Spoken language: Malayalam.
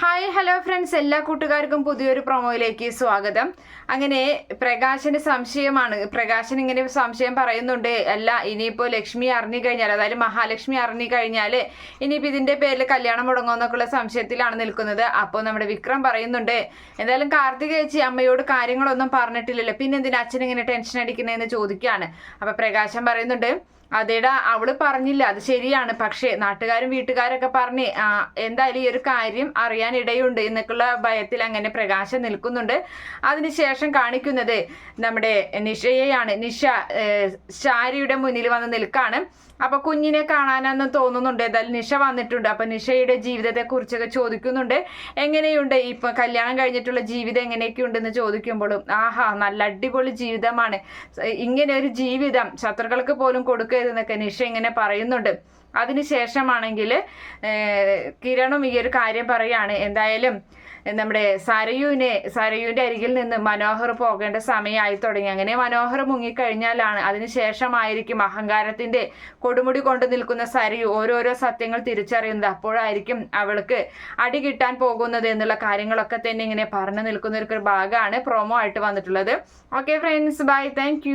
ഹായ് ഹലോ ഫ്രണ്ട്സ് എല്ലാ കൂട്ടുകാർക്കും പുതിയൊരു പ്രൊമോയിലേക്ക് സ്വാഗതം. അങ്ങനെ പ്രകാശന് സംശയമാണ്. പ്രകാശൻ ഇങ്ങനെ സംശയം പറയുന്നുണ്ട്. അല്ല ഇനിയിപ്പോൾ ലക്ഷ്മി അറിഞ്ഞു കഴിഞ്ഞാൽ അതായത് മഹാലക്ഷ്മി അറിഞ്ഞു കഴിഞ്ഞാൽ ഇനിയിപ്പോൾ ഇതിന്റെ പേരിൽ കല്യാണം മുടങ്ങുമെന്നൊക്കെയുള്ള സംശയത്തിലാണ് നിൽക്കുന്നത്. അപ്പോൾ നമ്മുടെ വിക്രം പറയുന്നുണ്ട്. എന്തായാലും കാർത്തിക ചേച്ചി അമ്മയോട് കാര്യങ്ങളൊന്നും പറഞ്ഞിട്ടില്ലല്ലോ. പിന്നെ എന്തിനാ അച്ഛൻ ഇങ്ങനെ ടെൻഷൻ അടിക്കുന്നതെന്ന് ചോദിക്കുകയാണ്. അപ്പോൾ പ്രകാശൻ പറയുന്നുണ്ട് അതേടാ അവൾ പറഞ്ഞില്ല. അത് ശരിയാണ്. പക്ഷേ നാട്ടുകാരും വീട്ടുകാരൊക്കെ പറഞ്ഞ് എന്തായാലും ഈ ഒരു കാര്യം അറിയാൻ ഇടയുണ്ട് എന്നൊക്കെയുള്ള ഭയത്തിൽ അങ്ങനെ പ്രകാശം നിൽക്കുന്നുണ്ട്. അതിനുശേഷം കാണിക്കുന്നത് നമ്മുടെ നിഷയെയാണ്. നിഷ ശാരിയുടെ മുന്നിൽ വന്ന് നിൽക്കാണ്. അപ്പൊ കുഞ്ഞിനെ കാണാനെന്ന് തോന്നുന്നുണ്ട്. ഏതായാലും നിഷ വന്നിട്ടുണ്ട്. അപ്പൊ നിഷയുടെ ജീവിതത്തെ കുറിച്ചൊക്കെ ചോദിക്കുന്നുണ്ട്. എങ്ങനെയുണ്ട്? ഇപ്പൊ കല്യാണം കഴിഞ്ഞിട്ടുള്ള ജീവിതം എങ്ങനെയൊക്കെ ഉണ്ടെന്ന് ചോദിക്കുമ്പോഴും ആഹാ നല്ല അടിപൊളി ജീവിതമാണ്. ഇങ്ങനെ ഒരു ജീവിതം ശത്രുക്കൾക്ക് പോലും കൊടുക്കരുതെന്നൊക്കെ നിഷ ഇങ്ങനെ പറയുന്നുണ്ട്. അതിനുശേഷമാണെങ്കിൽ കിരണും ഈ ഒരു കാര്യം പറയാണ്. എന്തായാലും നമ്മുടെ സരയുവിനെ സരയുവിന്റെ അരികിൽ നിന്ന് മനോഹർ പോകേണ്ട സമയമായി തുടങ്ങി. അങ്ങനെ മനോഹർ മുങ്ങിക്കഴിഞ്ഞാലാണ് അതിനുശേഷമായിരിക്കും അഹങ്കാരത്തിന്റെ കൊടുമുടി കൊണ്ട് നിൽക്കുന്ന സരയു ഓരോരോ സത്യങ്ങൾ തിരിച്ചറിയുന്നത്. അപ്പോഴായിരിക്കും അവൾക്ക് അടി കിട്ടാൻ പോകുന്നത് എന്നുള്ള കാര്യങ്ങളൊക്കെ തന്നെ ഇങ്ങനെ പറഞ്ഞു നിൽക്കുന്ന ഒരു ഭാഗമാണ് പ്രൊമോ ആയിട്ട് വന്നിട്ടുള്ളത്. Okay friends bye thank